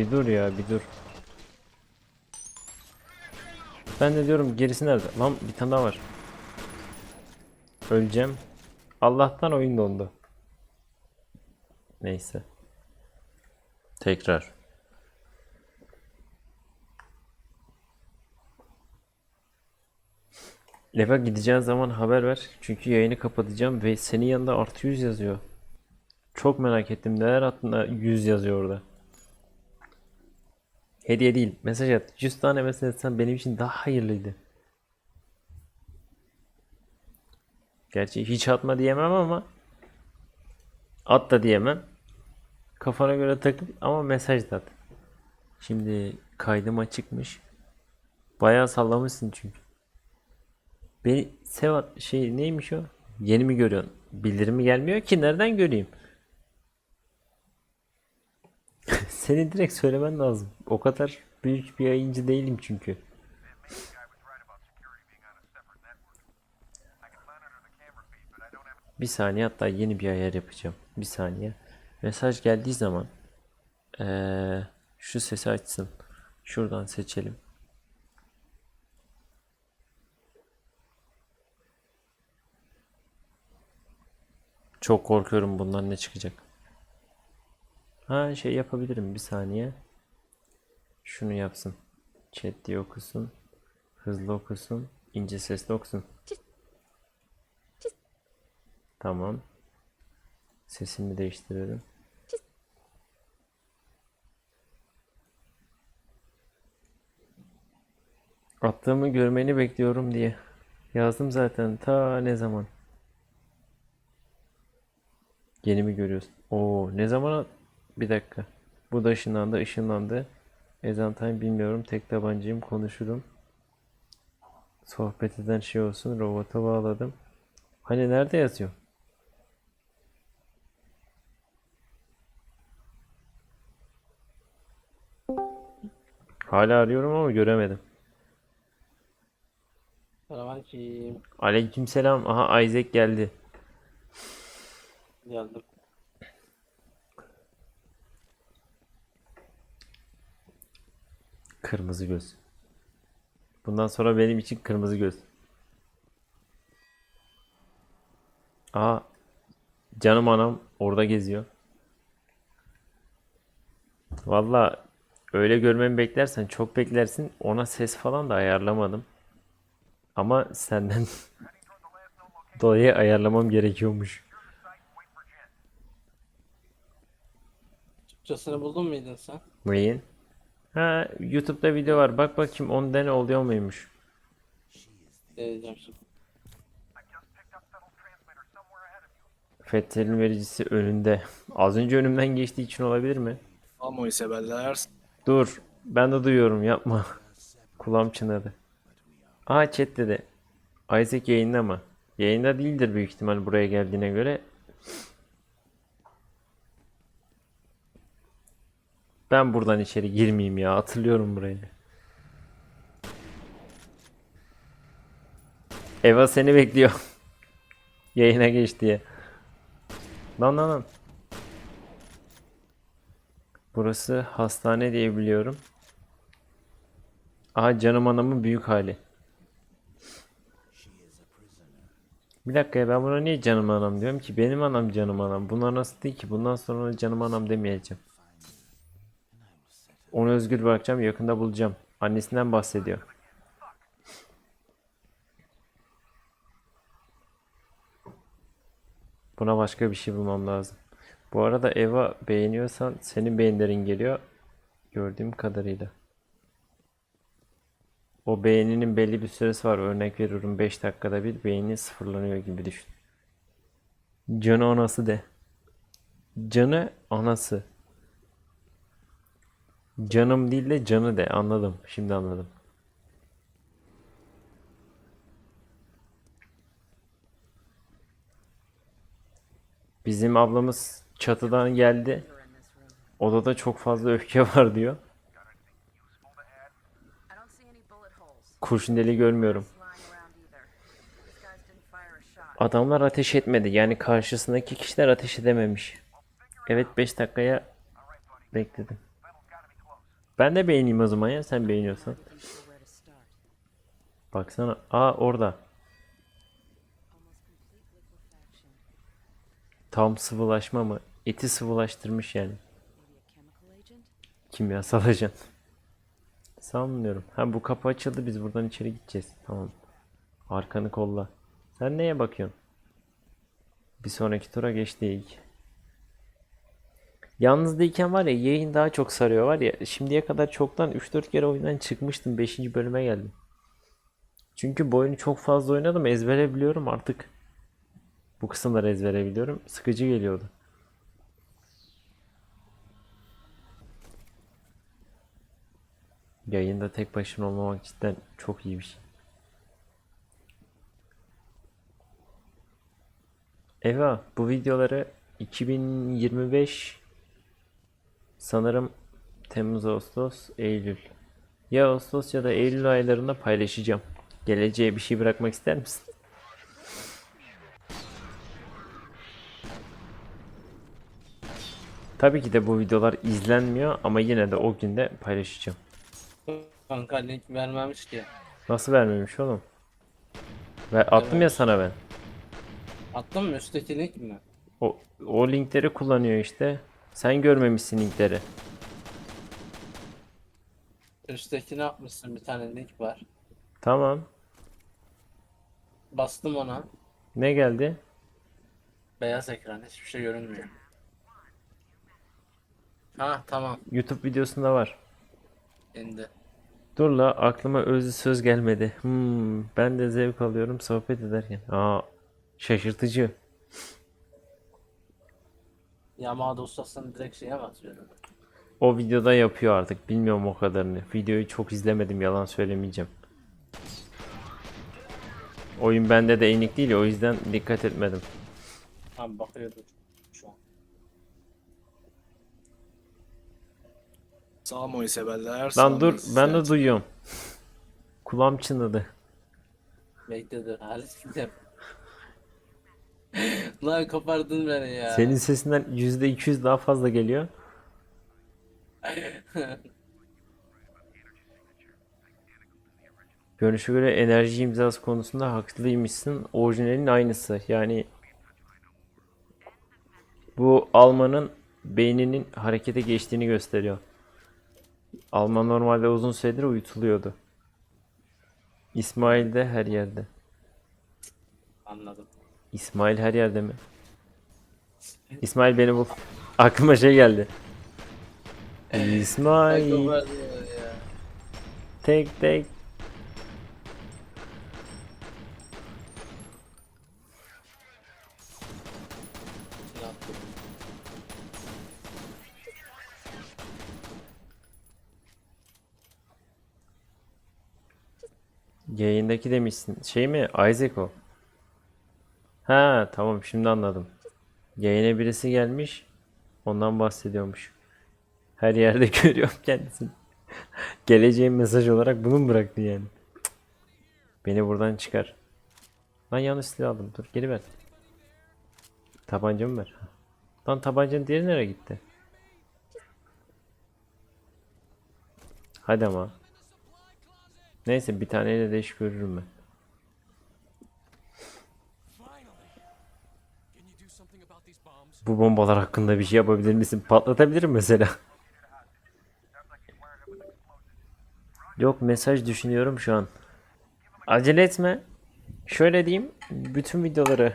Bir dur ya bir dur. Ben de diyorum gerisi nerede? Lan bir tane daha var. Öleceğim. Allah'tan oyun dondu. Neyse. Tekrar. Eve gideceğin zaman haber ver. Çünkü yayını kapatacağım ve senin yanında artı 100 yazıyor. Çok merak ettim. Neler attığında 100 yazıyor orada. Hediye değil. Mesaj at. 100 tane mesaj atsan benim için daha hayırlıydı. Gerçi hiç atma diyemem ama at da diyemem. Kafana göre takıl ama mesaj da at. Şimdi kaydım açıkmış. Bayağı sallamışsın çünkü. Beni Sevat şey neymiş o? Yeni mi görüyorsun? Bildirimi gelmiyor ki nereden göreyim? Seni direkt söylemen lazım. O kadar büyük bir yayıncı değilim çünkü. Bir saniye hatta yeni bir ayar yapacağım. Bir saniye. Mesaj geldiği zaman eee, şu sesi açsın. Şuradan seçelim. Çok korkuyorum bundan ne çıkacak. Ha şey yapabilirim bir saniye. Şunu yapsın. Chat diye okusun. Hızlı okusun. ince sesle okusun. Tamam. Sesini değiştirelim. Attığımı görmeni bekliyorum diye. Yazdım zaten ta ne zaman. Yeni mi görüyorsun? Oo ne zaman Bir dakika. Bu da ışınlandı, ışınlandı. Ezan time bilmiyorum. Tek tabancayım, konuşurum. Sohbet eden şey olsun. Robota bağladım. Hani nerede yazıyor? Hala arıyorum ama göremedim. Selamünaleyküm. Aleykümselam. Aha Isaac geldi. Geldim. Kırmızı göz. Bundan sonra benim için kırmızı göz. Aa, canım anam orada geziyor. Valla öyle görmemi beklersen çok beklersin. Ona ses falan da ayarlamadım. Ama senden dolayı ayarlamam gerekiyormuş. Türkçesini buldun muydun sen? Neyin? Ha, YouTube'da video var. Bak bakayım 10 tane oluyor muymuş? Şimdi. Fethel'in vericisi önünde. Az önce önümden geçtiği için olabilir mi? Ama ise beller. Dur. Ben de duyuyorum. Yapma. Kulağım çınladı. Aa chat dedi. Isaac yayında mı? Yayında değildir büyük ihtimal buraya geldiğine göre. Ben buradan içeri girmeyeyim ya. Hatırlıyorum burayı. Eva seni bekliyor. Yayına geç diye. Lan lan lan. Burası hastane diye biliyorum. Aha canım anamın büyük hali. Bir dakika ya ben buna niye canım anam diyorum ki? Benim anam canım anam. Bunlar nasıl değil ki? Bundan sonra canım anam demeyeceğim. Onu özgür bırakacağım. Yakında bulacağım. Annesinden bahsediyor. Buna başka bir şey bulmam lazım. Bu arada Eva beğeniyorsan senin beğenilerin geliyor. Gördüğüm kadarıyla. O beğeninin belli bir süresi var. Örnek veriyorum 5 dakikada bir beğeni sıfırlanıyor gibi düşün. Canı anası de. Canı anası. Canım değil de canı de. Anladım. Şimdi anladım. Bizim ablamız çatıdan geldi. Odada çok fazla öfke var diyor. Kurşun deliği görmüyorum. Adamlar ateş etmedi. Yani karşısındaki kişiler ateş edememiş. Evet 5 dakikaya bekledim. Ben de beğeneyim o zaman ya sen beğeniyorsan. Baksana. Aa orada. Tam sıvılaşma mı? Eti sıvılaştırmış yani. Kimyasal ajan. Sanmıyorum. Ha bu kapı açıldı biz buradan içeri gideceğiz. Tamam. Arkanı kolla. Sen neye bakıyorsun? Bir sonraki tura geçtik. Yalnız değilken var ya yayın daha çok sarıyor var ya. Şimdiye kadar çoktan 3-4 kere oyundan çıkmıştım. 5. bölüme geldim. Çünkü bu oyunu çok fazla oynadım. Ezbere biliyorum artık. Bu kısımları ezbere biliyorum. Sıkıcı geliyordu. Yayında tek başına olmamak cidden çok iyi bir şey. Eva, bu videoları 2025 sanırım Temmuz, Ağustos, Eylül. Ya Ağustos ya da Eylül aylarında paylaşacağım. Geleceğe bir şey bırakmak ister misin? Tabii ki de bu videolar izlenmiyor ama yine de o günde paylaşacağım. Kanka link vermemiş ki. Nasıl vermemiş oğlum? Ve attım ya sana ben. Attın mı üstteki link mi? O, o linkleri kullanıyor işte. Sen görmemişsin linkleri. Üstteki ne yapmışsın bir tane link var. Tamam. Bastım ona. Ne geldi? Beyaz ekran hiçbir şey görünmüyor. Ha tamam YouTube videosunda var. indi. Dur la aklıma özlü söz gelmedi. Hmm, ben de zevk alıyorum sohbet ederken. Aa, şaşırtıcı. Yamada ustasını direkt şeye atıyorum? O videoda yapıyor artık. Bilmiyorum o kadarını. Videoyu çok izlemedim yalan söylemeyeceğim. Oyun bende de enik değil ya, o yüzden dikkat etmedim. Abi bakıyordur şu an. Severler. Lan dur ben de duyuyorum. Kulağım çınladı. Bekle dur Halis gidelim. Lan kopardın beni ya. Senin sesinden %200 daha fazla geliyor. Görünüşe göre enerji imzası konusunda haklıymışsın. Orijinalin aynısı. Yani bu Alman'ın beyninin harekete geçtiğini gösteriyor. Alman normalde uzun süredir uyutuluyordu. İsmail de her yerde. Anladım. İsmail her yerde mi? İsmail beni bul. Aklıma şey geldi. İsmail tek tek yayındaki demişsin. Şey mi? Isaac o. Ha tamam şimdi anladım. Yayına birisi gelmiş. Ondan bahsediyormuş. Her yerde görüyorum kendisini. Geleceğin mesaj olarak bunu mu bıraktı yani? Beni buradan çıkar. Lan yanlış silah aldım. Dur geri ver. Tabancamı ver. Lan tabancanın diğeri nereye gitti? Hadi ama. Neyse bir taneyle de iş görürüm ben. Bu bombalar hakkında bir şey yapabilir misin? Patlatabilirim mesela. Yok mesaj düşünüyorum şu an. Acele etme. Şöyle diyeyim. Bütün videoları